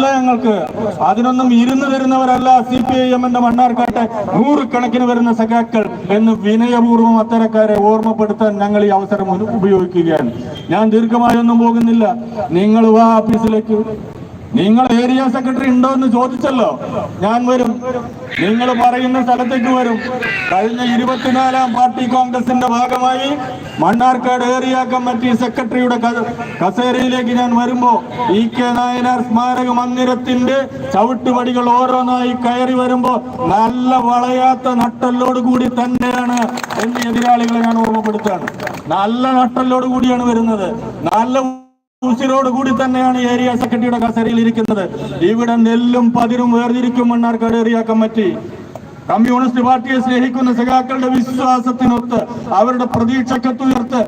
അറിയില്ല ഞങ്ങൾക്ക്. അതിനൊന്നും ഇരുന്ന് വരുന്നവരല്ല സി പി ഐ എമ്മിന്റെ മണ്ണാർക്കാട്ടെ. നൂറുകണക്കിന് വരുന്ന സഖാക്കൾ എന്ന് വിനയപൂർവം അത്തരക്കാരെ ഓർമ്മപ്പെടുത്താൻ ഞങ്ങൾ ഈ അവസരം ഉപയോഗിക്കുകയാണ്. ഞാൻ ദീർഘമായൊന്നും പോകുന്നില്ല. നിങ്ങൾ വാ ഓഫീസിലേക്ക് നിങ്ങൾ ഏരിയ സെക്രട്ടറി ഉണ്ടോ എന്ന് ചോദിച്ചല്ലോ. ഞാൻ വരും. നിങ്ങൾ പറയുന്ന സ്ഥലത്തേക്ക് വരും. കഴിഞ്ഞ ഇരുപത്തിനാലാം പാർട്ടി കോൺഗ്രസിന്റെ ഭാഗമായി മണ്ണാർക്കാട് ഏരിയ കമ്മിറ്റി സെക്രട്ടറിയുടെ കസേരയിലേക്ക് ഞാൻ വരുമ്പോ ഇ കെ നായനാർ സ്മാരക മന്ദിരത്തിന്റെ ചവിട്ടുപടികൾ ഓരോന്നായി കയറി വരുമ്പോ നല്ല വളയാത്ത നട്ടല്ലോട് കൂടി തന്നെയാണ് എന്റെ എതിരാളികളെ ഞാൻ ഓർമ്മപ്പെടുത്താണ് നല്ല നട്ടല്ലോട് കൂടിയാണ് വരുന്നത്. നല്ല കൂടി തന്നെയാണ് ഏരിയ സെക്രട്ടറിയുടെ കസേരയിൽ ഇരിക്കുന്നത്. ഇവിടെ നെല്ലും പതിരും വേർതിരിക്കും മണ്ണാർക്കാട് ഏരിയ കമ്മിറ്റി. കമ്മ്യൂണിസ്റ്റ് പാർട്ടിയെ സ്നേഹിക്കുന്ന സഖാക്കളുടെ വിശ്വാസത്തിനൊത്ത് അവരുടെ പ്രതീക്ഷക്കത്തുയർത്ത്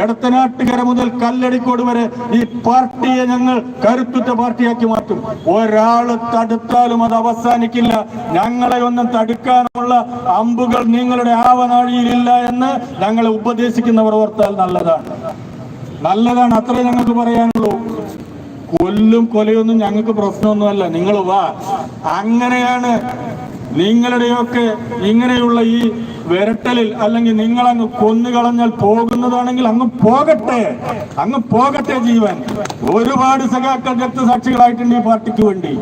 എടത്തനാട്ടുകര മുതൽ കല്ലടിക്കോട് വരെ ഈ പാർട്ടിയെ ഞങ്ങൾ കരുത്തുറ്റ പാർട്ടിയാക്കി മാറ്റും. ഒരാൾ തടുത്താലും അത് അവസാനിക്കില്ല. ഞങ്ങളെ ഒന്നും തടുക്കാനുള്ള അമ്പുകൾ നിങ്ങളുടെ ആവനാഴിയിലില്ല എന്ന് ഞങ്ങളെ ഉപദേശിക്കുന്നവർ ഓർത്താൽ നല്ലതാണ്. നല്ലതാണ് അത്രേ ഞങ്ങൾക്ക് പറയാനുള്ളൂ. കൊല്ലും കൊലയൊന്നും ഞങ്ങൾക്ക് പ്രശ്നമൊന്നുമല്ല. നിങ്ങൾ വാ. അങ്ങനെയാണ് നിങ്ങളുടെയൊക്കെ ഇങ്ങനെയുള്ള ഈ വിരട്ടലിൽ അല്ലെങ്കിൽ നിങ്ങൾ അങ്ങ് കൊന്നുകളഞ്ഞാൽ പോകുന്നതാണെങ്കിൽ അങ്ങ് പോകട്ടെ. അങ്ങ് പോകട്ടെ ജീവൻ. ഒരുപാട് സഖാക്കൾ രക്തസാക്ഷികളായിട്ടുണ്ട് ഈ പാർട്ടിക്ക് വേണ്ടി.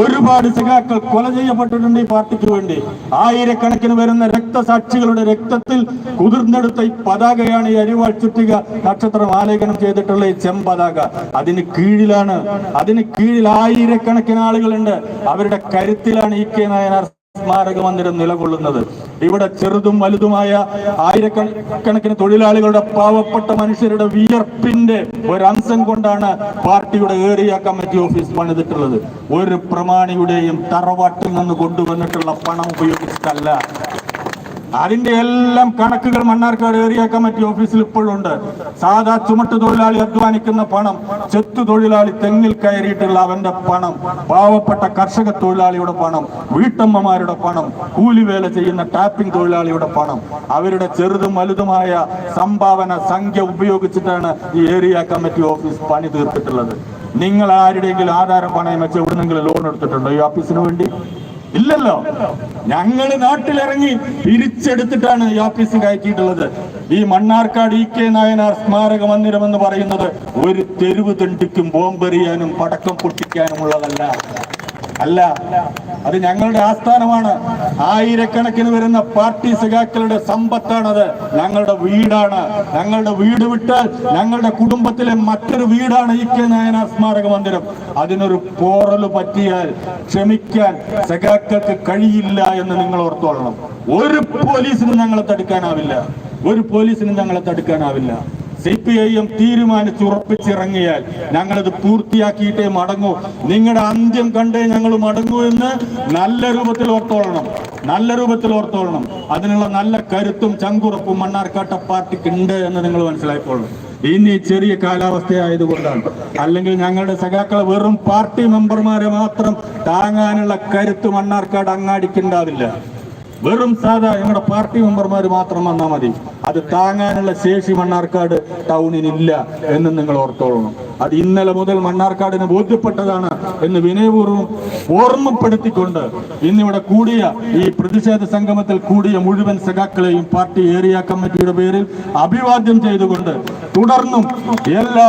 ഒരുപാട് സഖാക്കൾ കൊല ചെയ്യപ്പെട്ടിട്ടുണ്ട് ഈ പാർട്ടിക്ക് വേണ്ടി. ആയിരക്കണക്കിന് വരുന്ന രക്തസാക്ഷികളുടെ രക്തത്തിൽ കുതിർന്നെടുത്ത ഈ പതാകയാണ് ഈ അരിവാൾ ചുറ്റിക നക്ഷത്രം ആലേഖനം ചെയ്തിട്ടുള്ള ഈ ചെമ്പതാക. അതിന് കീഴിലാണ് അതിന് കീഴിൽ ആയിരക്കണക്കിന് ആളുകളുണ്ട്. അവരുടെ കരുത്തിലാണ് ഇ കെ നായനാർ സ്മാരക മന്ദിരം നിലകൊള്ളുന്നത്. ഇവിടെ ചെറുതും വലുതുമായ ആയിരക്കണക്കിന് തൊഴിലാളികളുടെ പാവപ്പെട്ട മനുഷ്യരുടെ വിയർപ്പിന്റെ അംശം കൊണ്ടാണ് പാർട്ടിയുടെ ഏരിയ കമ്മിറ്റി ഓഫീസ് പണിതിട്ടുള്ളത്. ഒരു പ്രമാണിയുടെയും തറവാട്ടിൽ നിന്ന് കൊണ്ടുവന്നിട്ടുള്ള പണം ഉപയോഗിച്ചിട്ടല്ല അതിന്റെ എല്ലാം കണക്കുകൾ മണ്ണാർക്കാട് ഏരിയ കമ്മിറ്റി ഓഫീസിൽ ഇപ്പോഴുണ്ട്. സാധാ ചുമട്ട് തൊഴിലാളി അധ്വാനിക്കുന്ന പണം ചെത്തു തൊഴിലാളി തെങ്ങിൽ കയറിയിട്ടുള്ള അവന്റെ പണം പാവപ്പെട്ട കർഷക തൊഴിലാളിയുടെ പണം വീട്ടമ്മമാരുടെ പണം കൂലിവേല ചെയ്യുന്ന ടാപ്പിംഗ് തൊഴിലാളിയുടെ പണം അവരുടെ ചെറുതും വലുതുമായ സംഭാവന സംഖ്യ ഉപയോഗിച്ചിട്ടാണ് ഈ ഏരിയ കമ്മിറ്റി ഓഫീസ് പണി തീർത്തിട്ടുള്ളത്. നിങ്ങൾ ആരുടെയെങ്കിലും ആധാരം പണയം വെച്ച് എവിടുന്നെങ്കിലും ലോൺ എടുത്തിട്ടുണ്ടോ ഈ ഓഫീസിന് വേണ്ടി? ഇല്ലല്ലോ. ഞങ്ങൾ നാട്ടിലിറങ്ങി തിരിച്ചെടുത്തിട്ടാണ് ഈ ഓഫീസ് കയറ്റിയിട്ടുള്ളത്. ഈ മണ്ണാർക്കാട് ഇ കെ നായനാർ സ്മാരക മന്ദിരം എന്ന് പറയുന്നത് ഒരു തെരുവ് തെണ്ടിക്കും ബോംബെറിയാനും പടക്കം പൊട്ടിക്കാനുമുള്ളതല്ല. അല്ല അത് ഞങ്ങളുടെ ആസ്ഥാനമാണ്. ആയിരക്കണക്കിന് വരുന്ന പാർട്ടി സഖാക്കളുടെ സമ്പത്താണത്. ഞങ്ങളുടെ വീടാണ്. ഞങ്ങളുടെ വീട് വിട്ട് ഞങ്ങളുടെ കുടുംബത്തിലെ മറ്റൊരു വീടാണ് ഈ കെ നായനാർ സ്മാരക മന്ദിരം. അതിനൊരു പോറൽ പറ്റിയാൽ ക്ഷമിക്കാൻ സഖാക്കൾക്ക് കഴിയില്ല എന്ന് നിങ്ങൾ ഓർത്തോളണം. ഒരു പോലീസിനും ഞങ്ങളെ തടുക്കാനാവില്ല. ഒരു പോലീസിനും ഞങ്ങളെ തടുക്കാനാവില്ല. സി പി ഐ എം തീരുമാനിച്ചുറപ്പിച്ചിറങ്ങിയാൽ ഞങ്ങളത് പൂർത്തിയാക്കിയിട്ടേ മടങ്ങൂ. നിങ്ങളുടെ അന്ത്യം കണ്ടേ ഞങ്ങൾ മടങ്ങൂ എന്ന് നല്ല രൂപത്തിൽ ഓർത്തോളണം. നല്ല രൂപത്തിൽ ഓർത്തോളണം. അതിനുള്ള നല്ല കരുത്തും ചങ്കുറപ്പും മണ്ണാർക്കാട്ട പാർട്ടിക്ക് ഉണ്ട് എന്ന് നിങ്ങൾ മനസ്സിലായിക്കോളണം. ഇനി ചെറിയ കാലാവസ്ഥയായതുകൊണ്ടാണ്. അല്ലെങ്കിൽ ഞങ്ങളുടെ സഖാക്കൾ വെറും പാർട്ടി മെമ്പർമാരെ മാത്രം താങ്ങാനുള്ള കരുത്ത് മണ്ണാർക്കാട് അങ്ങാടിക്കുണ്ടാവില്ല വെറും സാധാ ഞങ്ങളുടെ പാർട്ടി മെമ്പർമാർ മാത്രം വന്നാൽ മതി. അത് താങ്ങാനുള്ള ശേഷി മണ്ണാർക്കാട് ടൗണിനില്ല എന്ന് നിങ്ങൾ ഓർത്തോളണം. അത് ഇന്നലെ മുതൽ മണ്ണാർക്കാടിന് ബോധ്യപ്പെട്ടതാണ് എന്ന് വിനയപൂർവം ഓർമ്മപ്പെടുത്തിക്കൊണ്ട് ഇന്നിവിടെ കൂടിയ ഈ പ്രതിഷേധ സംഗമത്തിൽ കൂടിയ മുഴുവൻ സഖാക്കളെയും പാർട്ടി ഏരിയ കമ്മിറ്റിയുടെ പേരിൽ അഭിവാദ്യം ചെയ്തുകൊണ്ട് തുടർന്നും എല്ലാ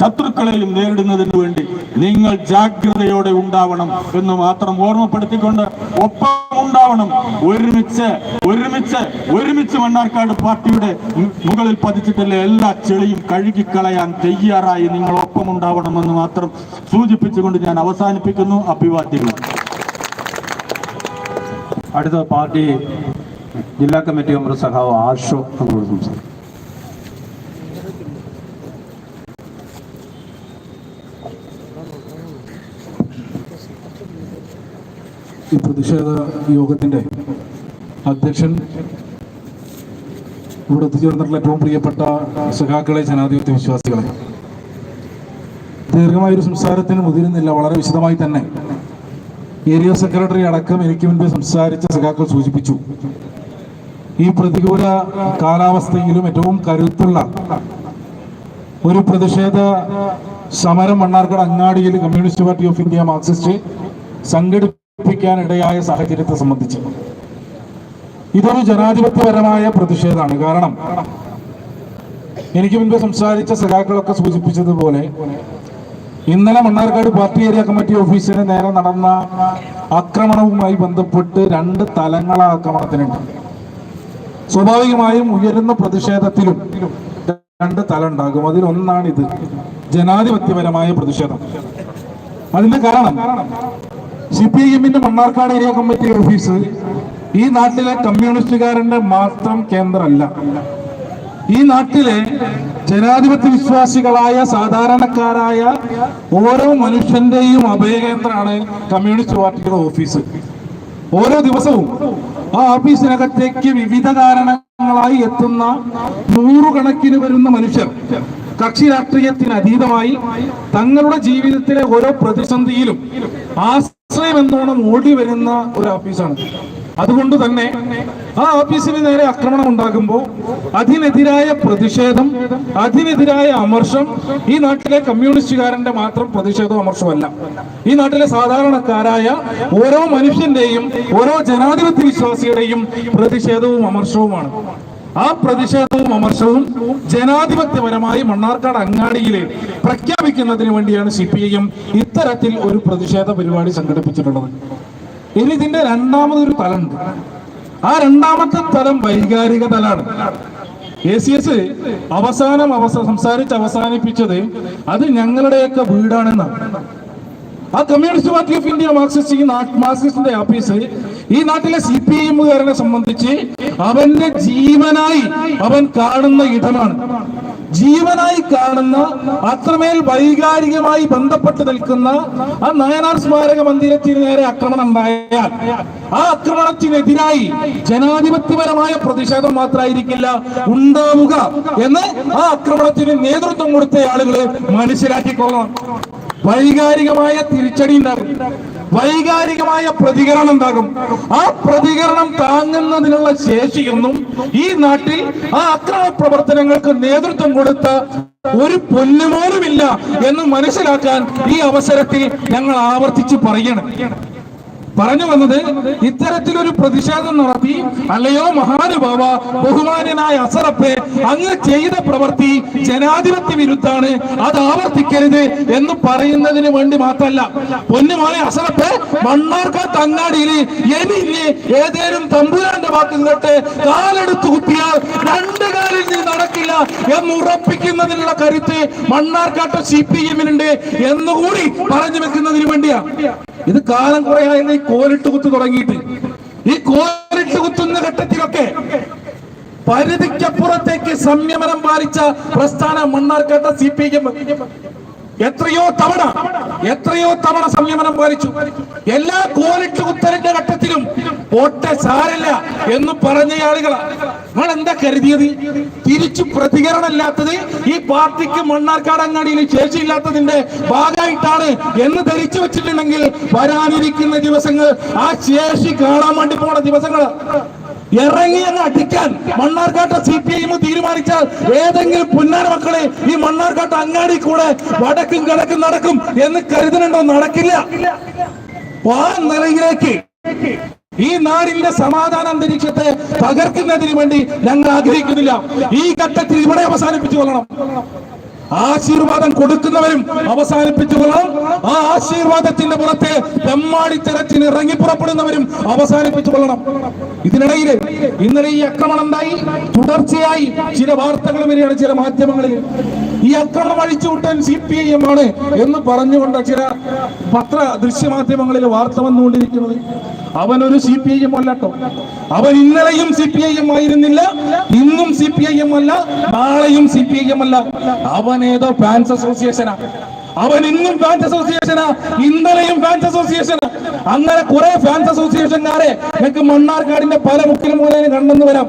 ശത്രുക്കളെയും നേരിടുന്നതിന് വേണ്ടി നിങ്ങൾ ജാഗ്രതയോടെ ഉണ്ടാവണം എന്ന് മാത്രം ഓർമ്മപ്പെടുത്തിക്കൊണ്ട് ഒപ്പം ഉണ്ടാവണം ഒരുമിച്ച് ഒരുമിച്ച് ഒരുമിച്ച് മണ്ണാർക്കാട് പാർട്ടിയുടെ മുകളിൽ പതിച്ചിട്ടുള്ള എല്ലാ ചെളിയും കഴുകിക്കളയാൻ തയ്യാറായി നിങ്ങൾ ഒപ്പം ഉണ്ടാവണമെന്ന് മാത്രം സൂചിപ്പിച്ചുകൊണ്ട് ഞാൻ അവസാനിപ്പിക്കുന്നു. അഭിവാദ്യങ്ങൾ. അടുത്ത പാർട്ടി ജില്ലാ കമ്മിറ്റി മെമ്പർ സഹാവ് ആഷോ എന്നോട് സംസാരിക്കും. പ്രതിഷേധ യോഗത്തിന്റെ അധ്യക്ഷൻ ഇവിടെ എത്തിച്ചേർന്നിട്ടുള്ള ഏറ്റവും പ്രിയപ്പെട്ട സഖാക്കളെ ജനാധിപത്യ വിശ്വാസികളെ. ദീർഘമായൊരു സംസാരത്തിന് മുതിരുന്നില്ല. വളരെ വിശദമായി തന്നെ ഏരിയ സെക്രട്ടറി അടക്കം എനിക്ക് മുൻപ് സംസാരിച്ച സഖാക്കൾ സൂചിപ്പിച്ചു. ഈ പ്രതികൂല കാലാവസ്ഥയിലും ഏറ്റവും കരുത്തുള്ള ഒരു പ്രതിഷേധ സമരം മണ്ണാർക്കാട് അങ്ങാടിയിൽ Communist Party of India Marxist സംഘടിപ്പിക്കാനിടയായ സാഹചര്യത്തെ സംബന്ധിച്ച്. ഇതൊരു ജനാധിപത്യപരമായ പ്രതിഷേധമാണ്. കാരണം എനിക്ക് മുൻപ് സംസാരിച്ച സഖാക്കളൊക്കെ സൂചിപ്പിച്ചതുപോലെ ഇന്നലെ മണ്ണാർക്കാട് പാർട്ടി ഏരിയ കമ്മിറ്റി ഓഫീസിന് നേരെ നടന്ന ആക്രമണവുമായി ബന്ധപ്പെട്ട് രണ്ട് തലങ്ങള ആക്രമണത്തിനുണ്ട്. സ്വാഭാവികമായും ഉയരുന്ന പ്രതിഷേധത്തിലും രണ്ട് തല ഉണ്ടാകും അതിലൊന്നാണിത് ജനാധിപത്യപരമായ പ്രതിഷേധം. അതിന്റെ കാരണം സി പി ഐ എമ്മിന്റെ മണ്ണാർക്കാട് ഏരിയ കമ്മിറ്റി ഓഫീസ് ഈ നാട്ടിലെ കമ്മ്യൂണിസ്റ്റുകാരന്റെ മാത്രം കേന്ദ്രമല്ല. ഈ നാട്ടിലെ ജനാധിപത്യ വിശ്വാസികളായ സാധാരണക്കാരായ ഓരോ മനുഷ്യന്റെയും അഭയകേന്ദ്രമാണ് കമ്മ്യൂണിസ്റ്റ് പാർട്ടിയുടെ ഓഫീസ്. ഓരോ ദിവസവും ആ ഓഫീസിനകത്തേക്ക് വിവിധ കാരണങ്ങളായി എത്തുന്ന നൂറുകണക്കിന് വരുന്ന മനുഷ്യർ കക്ഷി രാഷ്ട്രീയത്തിന് അതീതമായി തങ്ങളുടെ ജീവിതത്തിലെ ഓരോ പ്രതിസന്ധിയിലും ആശ്രയം എന്നോണം ഓടി വരുന്ന ഒരു ഓഫീസാണ് അതുകൊണ്ട് തന്നെ ആ ഓഫീസിന് നേരെ ആക്രമണം ഉണ്ടാകുമ്പോൾ അതിനെതിരായ പ്രതിഷേധം അതിനെതിരായ അമർഷം ഈ നാട്ടിലെ കമ്മ്യൂണിസ്റ്റുകാരന്റെ മാത്രം പ്രതിഷേധവും അമർഷമല്ല ഈ നാട്ടിലെ സാധാരണക്കാരായ ഓരോ മനുഷ്യന്റെയും ഓരോ ജനാധിപത്യ വിശ്വാസിയുടെയും പ്രതിഷേധവും അമർഷവുമാണ്. ആ പ്രതിഷേധവും വിമർശവും ജനാധിപത്യപരമായി മണ്ണാർക്കാട് അങ്ങാടിയിൽ പ്രഖ്യാപിക്കുന്നതിന് വേണ്ടിയാണ് സി പി ഐ ഇത്തരത്തിൽ ഒരു പ്രതിഷേധ പരിപാടി സംഘടിപ്പിച്ചിട്ടുള്ളത്. ഇനി ഇതിന്റെ രണ്ടാമതൊരു തലമുണ്ട്. ആ രണ്ടാമത്തെ തലം വൈകാരിക തലാണ്. എ സി എസ് അവസാനം അവസ സംസാരിച്ച് അവസാനിപ്പിച്ചത് അത് ഞങ്ങളുടെയൊക്കെ വീടാണെന്നാണ്. ആ Communist Party of India Marxist മാർക്സിസ്റ്റിന്റെ office ഈ നാട്ടിലെ സി പി എമ്മുകാരനെ സംബന്ധിച്ച് അവന്റെ ജീവനായി അവൻ കാണുന്ന ഇടമാണ്. ജീവനായി കാണുന്ന അത്രമേൽ വൈകാരികമായി ബന്ധപ്പെട്ട് നിൽക്കുന്ന ആ നയനാർ സ്മാരക മന്ദിരത്തിന് നേരെ ആക്രമണം ഉണ്ടായാൽ ആ ആക്രമണത്തിനെതിരായി ജനാധിപത്യപരമായ പ്രതിഷേധം മാത്രമായിരിക്കില്ല ഉണ്ടാവുക എന്ന് ആ ആക്രമണത്തിന് നേതൃത്വം കൊടുത്ത ആളുകൾ മനസ്സിലാക്കിക്കൊള്ളണം. വൈകാരികമായ തിരിച്ചടി ഉണ്ടാകും വൈകാരികമായ പ്രതികരണം ഉണ്ടാകും. ആ പ്രതികരണം താങ്ങുന്നതിനുള്ള ശേഷിയൊന്നും ഈ നാട്ടിൽ ആ അക്രമ പ്രവർത്തനങ്ങൾക്ക് നേതൃത്വം കൊടുത്ത ഒരു പൊല്ലുപോലുമില്ല എന്ന് മനസ്സിലാക്കാൻ ഈ അവസരത്തിൽ ഞങ്ങൾ ആവർത്തിച്ച് പറയണം. പറഞ്ഞു വന്നത് ഇത്തരത്തിലൊരു പ്രതിഷേധം നടത്തി അല്ലയോ മഹാനുഭാവ ബഹുമാനായ അസറപ്പെ അങ്ങ് ചെയ്ത പ്രവൃത്തി ജനാധിപത്യ വിരുദ്ധാണ് അത് ആവർത്തിക്കരുത് എന്ന് പറയുന്നതിന് വേണ്ടി മാത്രമല്ല. പൊന്നുമോനെ അസറപ്പെ മണ്ണാർക്ക അങ്ങാടിയിൽ എനിക്ക് ഏതേലും തമ്പുരാന്റെ ഭാഗത്ത് നിന്നിട്ട് കാലെടുത്ത് കുത്തിയാൽ രണ്ട് കാലിൽ നീ നടക്കില്ല എന്ന് ഉറപ്പിക്കുന്നതിനുള്ള കരുത്ത് മണ്ണാർക്കാട്ട സി പി എമ്മിനുണ്ട് എന്നുകൂടി പറഞ്ഞു വെക്കുന്നതിന് വേണ്ടിയാ. ഇത് കാലം കുറെ ആയത് ഈ കോലിട്ട് കുത്തു തുടങ്ങിയിട്ട്. ഈ കോലിട്ട് കുത്തുന്ന ഘട്ടത്തിലൊക്കെ പരിധിക്കപ്പുറത്തേക്ക് സംയമനം പാലിച്ച പ്രസ്ഥാന മണ്ണാർക്കാട്ട സി പി എം. എത്രയോ തവണ എത്രയോ തവണ സംയമനം പാലിച്ചു. എല്ലാ കോലിട്ട് കുത്തലിന്റെ ഘട്ടത്തിലും പോട്ടെ സാരല്ല എന്ന് പറഞ്ഞ ആളുകളാ. നമ്മൾ എന്താ കരുതിയത്? തിരിച്ചു പ്രതികരണമില്ലാത്തത് ഈ പാർട്ടിക്ക് മണ്ണാർക്കാട് അങ്ങാടിയിൽ ശേഷിയില്ലാത്തതിന്റെ ഭാഗമായിട്ടാണ് എന്ന് ധരിച്ചു വെച്ചിട്ടുണ്ടെങ്കിൽ വരാനിരിക്കുന്ന ദിവസങ്ങൾ ആ ശേഷി കാണാൻ വേണ്ടി പോണ ദിവസങ്ങൾ ഇറങ്ങി അങ്ങ് അടിക്കാൻ മണ്ണാർക്കാട്ട് സി പി ഐ തീരുമാനിച്ചാൽ ഏതെങ്കിലും പുന്നാര മക്കളെ ഈ മണ്ണാർക്കാട്ട് അങ്ങാടി കൂടെ വടക്കും കിടക്കും നടക്കും എന്ന് കരുതുന്നുണ്ടോ? നടക്കില്ല. ആ നിലയിലേക്ക് ഈ നാടിന്റെ സമാധാന അന്തരീക്ഷത്തെ തകർക്കുന്നതിന് വേണ്ടി ഞങ്ങൾ ആഗ്രഹിക്കുന്നില്ല. ഈ ഘട്ടത്തിൽ ഇവിടെ അവസാനിപ്പിച്ചു കൊള്ളണം. ആശീർവാദം കൊടുക്കുന്നവരും അവസാനിപ്പിച്ചു കൊള്ളണം ആ ആശീർവാദത്തിന്റെ പുറത്ത് തെമ്മാടിത്തരത്തിന് ഇറങ്ങി പുറപ്പെടുന്നവരും അവസാനിപ്പിച്ചു കൊള്ളണം ഇതിനിടയിൽ ഇന്നലെ ഈ ആക്രമണം എന്തായി? തുടർച്ചയായി ചില വാർത്തകൾ വരികയാണ് ചില മാധ്യമങ്ങളിൽ. ഈ ആക്രമണം അഴിച്ചുവിട്ടാൻ സി പി ഐ എം ആണ് എന്ന് പറഞ്ഞുകൊണ്ട് ചില പത്ര ദൃശ്യമാധ്യമങ്ങളിൽ വാർത്ത വന്നുകൊണ്ടിരിക്കുന്നത്. അവൻ ഒരു സി പി ഐ എം അല്ലട്ടോ അവൻ ഇന്നലെയും സി പി ഐ എം ആയിരുന്നില്ല ഇന്നും സി പി ഐ എം അല്ല നാളെയും സി പി ഐ എം അല്ല അവൻ ഏതോ ഫാൻസ് അസോസിയേഷനാ അവൻ ഇന്നും ഫാൻസ് അസോസിയേഷനാ ഇന്നലെയും ഫാൻസ് അസോസിയേഷനാ അങ്ങനെ കുറെ ഫാൻസ് അസോസിയേഷൻകാരെ നിങ്ങൾക്ക് മണ്ണാർക്കാടിന്റെ പല മുക്കിലും മൂലയിലും കണ്ടെന്ന് വരാം.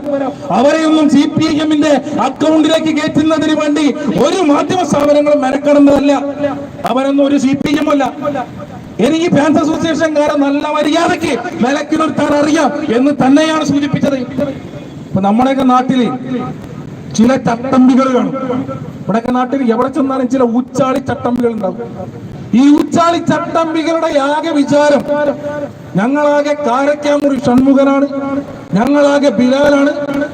അവരെയൊന്നും സി പി ഐ എമ്മിന്റെ അക്കൗണ്ടിലേക്ക് കയറ്റുന്നതിന് വേണ്ടി ഒരു മാധ്യമ സ്ഥാപനങ്ങളും മെനക്കെടുന്നതല്ല. അവരൊന്നും ഒരു സി പി ഐ എം അല്ല എനിക്ക് ഫാൻസ് അസോസിയേഷൻകാരെ നല്ല മര്യാദയ്ക്ക് വിലക്ക് നിർത്താൻ അറിയാം എന്ന് തന്നെയാണ് സൂചിപ്പിച്ചത്. ഇപ്പൊ നമ്മുടെയൊക്കെ നാട്ടിൽ ചില ചട്ടമ്പികൾ കാണും. ഇവിടെയൊക്കെ നാട്ടിൽ എവിടെ ചെന്നാലും ചില ഉച്ചാളി ചട്ടമ്പികൾ ഉണ്ടാവും. ഈ ഉച്ചാളി ചട്ടമ്പികളുടെ ആകെ വിചാരം ഞങ്ങളാകെ കാരക്കാമുറി ഷൺമുഖനാണ് ഞങ്ങളാകെ ബിലാലാണ്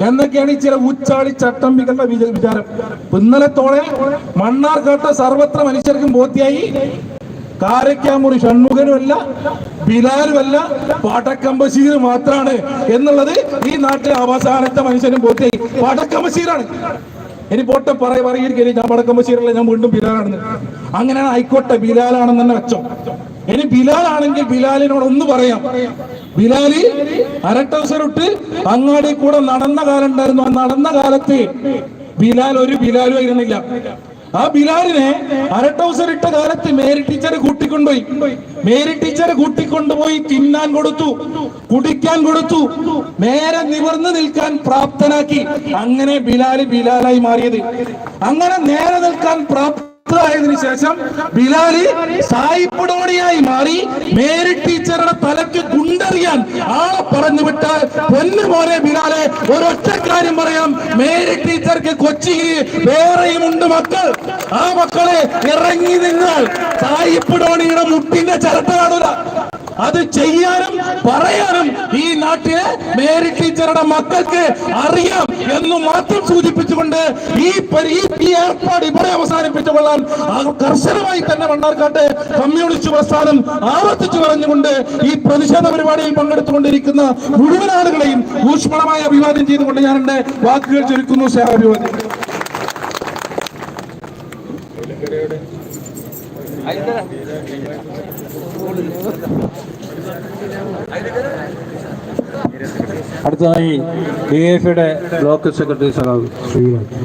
എന്നൊക്കെയാണ് ഈ ചില ഉച്ചാളി ചട്ടമ്പികളുടെ വിച- വിചാരം. ഇപ്പൊ മണ്ണാർ മണ്ണാർക്കാട്ട സർവത്ര മനുഷ്യർക്കും ബോധ്യായി. കാരക്കാമുറി ഷൺമുഖനുമല്ല ബിലാലുമല്ല പാട്ടക്കം മാത്രമാണ് എന്നുള്ളത് ഈ നാട്ടിലെ അവസാനത്തെ മനുഷ്യനും പൂർത്തിയായി പാട്ടക്കമ്പശീരാണ് ഇനി പോട്ടെ പറയ പറയുകയും ഞാൻ പടക്കമ്പശീരല്ല ഞാൻ വീണ്ടും ബിലാലാണെന്ന്. അങ്ങനെയാണ് ആയിക്കോട്ടെ ബിലാലാണെന്ന് തന്നെ അച്ഛൻ ഇനി ബിലാലാണെങ്കിൽ ബിലാലിനോട് ഒന്ന് പറയാം. ബിലാലി അരട്ടവസരിട്ട് അങ്ങാടി കൂടെ നടന്ന കാലം ഉണ്ടായിരുന്നു. ആ നടന്ന കാലത്ത് ബിലാൽ ഒരു ബിലാലും ആയിരുന്നില്ല. ആ ബിലാലിനെ അരട്ടൗസർ ഇട്ട കാലത്ത് മേരി ടീച്ചർ കൂട്ടിക്കൊണ്ടുപോയി. മേരി ടീച്ചർ കൂട്ടിക്കൊണ്ടുപോയി തിന്നാൻ കൊടുത്തു കുടിക്കാൻ കൊടുത്തു നേരെ നിവർന്നു നിൽക്കാൻ പ്രാപ്തനാക്കി. അങ്ങനെ ബിലാൽ ബിലാലായി മാറിയത്. അങ്ങനെ നേരെ നിൽക്കാൻ പ്രാപ്തരായതിനു ശേഷം ബിലാലി സായിപ്പുടോണിയായി മാറി മേരി ടീച്ചറുടെ തലയ്ക്ക് ഗുണ്ടറിയാൻ ആളെ പറഞ്ഞു വിട്ട് പൊന്നു ബിലാലെ ഒരൊറ്റ കാര്യം പറയാം മേരി ടീച്ചർക്ക് കൊച്ചിയിൽ വേറെയും ഉണ്ട് മക്കൾ. ആ മക്കളെ ഇറങ്ങി നിങ്ങൾ സായിപ്പുടോണിയുടെ മുട്ടിന്റെ ചിരട്ട കാണൂല. അത് ചെയ്യാനും പറയാനും ഈ നാട്ടിലെ മേരി ടീച്ചറുടെ മക്കൾക്ക് അറിയാം എന്ന് മാത്രം സൂചിപ്പിച്ചുകൊണ്ട് ഈ ഏർപ്പാട് ഇവിടെ അവസാനിപ്പിച്ചുകൊള്ളാൻ കർശനമായി തന്നെ മണ്ണാർക്കാട്ട് കമ്മ്യൂണിസ്റ്റ് പ്രസ്ഥാനം ആവർത്തിച്ചു പറഞ്ഞുകൊണ്ട് ഈ പ്രതിഷേധ പരിപാടിയിൽ പങ്കെടുത്തുകൊണ്ടിരിക്കുന്ന മുഴുവൻ ആളുകളെയും ഊഷ്മളമായി അഭിവാദ്യം ചെയ്തുകൊണ്ട് ഞാൻ എന്റെ വാക്കുകൾ ചുരുക്കുന്നു. സ്നേഹ അടുത്തതായി ഡി എഫിയുടെ ബ്ലോക്ക് സെക്രട്ടറി സഖാവ് ശ്രീകാന്ത്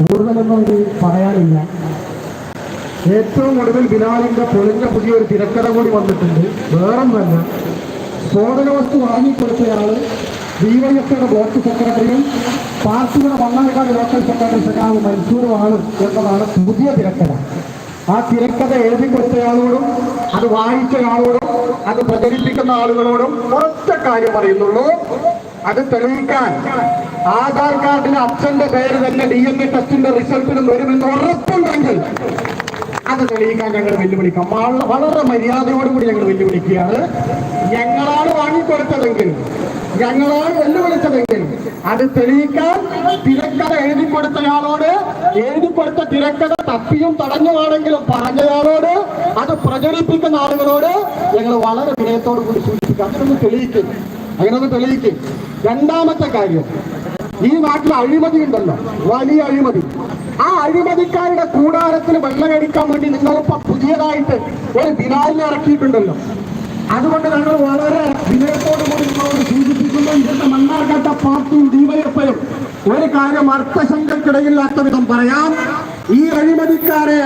കൂടുതലൊന്നും പറയാനില്ല ഏറ്റവും ഒടുവിൽ ബിലാലിന്റെ പൊളിഞ്ഞ പുതിയൊരു തിരക്കഥ കൂടി വന്നിട്ടുണ്ട്. വേറൊന്നല്ല സ്ഫോടന വസ്തു വാങ്ങിക്കൊടുത്തയാൾ ഡി വൈ എഫ് ബ്ലോക്ക് സെക്രട്ടറിയും പാർട്ടിയുടെ മണ്ണാർക്കാട് ലോക്കൽ സെക്രട്ടറി സഖാവ് മൻസൂറുമാണ് എന്നതാണ് പുതിയ തിരക്കഥ. ആ തിരക്കഥ എഴുതി കൊടുത്തയാളോടും അത് വായിച്ചയാളോടും അത് പ്രചരിപ്പിക്കുന്ന ആളുകളോടും കുറച്ച കാര്യം പറയുന്നുള്ളൂ. അത് തെളിയിക്കാൻ ആധാർ കാർഡിലെ അച്ഛന്റെ പേര് തന്നെ ഡി എൻ എ ടെസ്റ്റിന്റെ റിസൾട്ടിലും വരുമെന്ന് ഉറപ്പുണ്ടെങ്കിൽ അത് തെളിയിക്കാൻ ഞങ്ങൾ വെല്ലുവിളിക്കാം. വളരെ മര്യാദയോടുകൂടി ഞങ്ങൾ വെല്ലുവിളിക്കുകയാണ്. ഞങ്ങളാണ് വാങ്ങിക്കൊടുത്തതെങ്കിൽ ഞങ്ങളാണ് വെല്ലുവിളിച്ചതെങ്കിൽ അത് തെളിയിക്കാൻ തിരക്കഥ എഴുതി കൊടുത്തയാളോട് എഴുതി കൊടുത്ത തിരക്കഥ തപ്പിയും തടഞ്ഞുമാണെങ്കിലും പറഞ്ഞയാളോട് അത് പ്രചരിപ്പിക്കുന്ന ആളുകളോട് ഞങ്ങൾ വളരെ വിനയത്തോടു കൂടി സൂചിപ്പിക്കുക അതിനൊന്ന് തെളിയിക്കും. അങ്ങനൊന്ന് തെളിയിക്കും. രണ്ടാമത്തെ കാര്യം ഈ നാട്ടിൽ അഴിമതി ഉണ്ടല്ലോ. വലിയ അഴിമതി. ആ അഴിമതിക്കാരുടെ കൂടാരത്തിന് വെള്ളമടിക്കാൻ വേണ്ടി നിങ്ങളിപ്പോ പുതിയതായിട്ട് ഒരു ബിനാലിനെ ഇറക്കിയിട്ടുണ്ടല്ലോ. അതുകൊണ്ട് ഞങ്ങൾ വളരെ വിനയത്തോടു കൂടി നിങ്ങളോട് സൂചിപ്പിക്കുന്നു ഇന്നത്തെ മണ്ണാർക്കാട്ട പാർട്ടിയും ഡിവൈഎഫ്ഐയും ഒരു കാര്യം അർത്ഥശങ്കക്കിടയില്ലാത്ത വിധം പറയാം. ഈ അഴിമതിക്കാരെ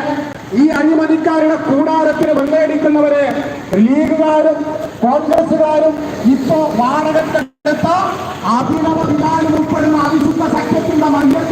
ഈ അഴിമതിക്കാരുടെ കൂടാരത്തിന് വെള്ളയടിക്കുന്നവരെ ലീഗുകാരും കോൺഗ്രസുകാരും ഇപ്പോ വാടകത്തെടുത്ത അഭിനവ വിധാനം ഉൾപ്പെടുന്ന അവിശുദ്ധ സഖ്യത്തിന്റെ മദ്യത്തിന്റെ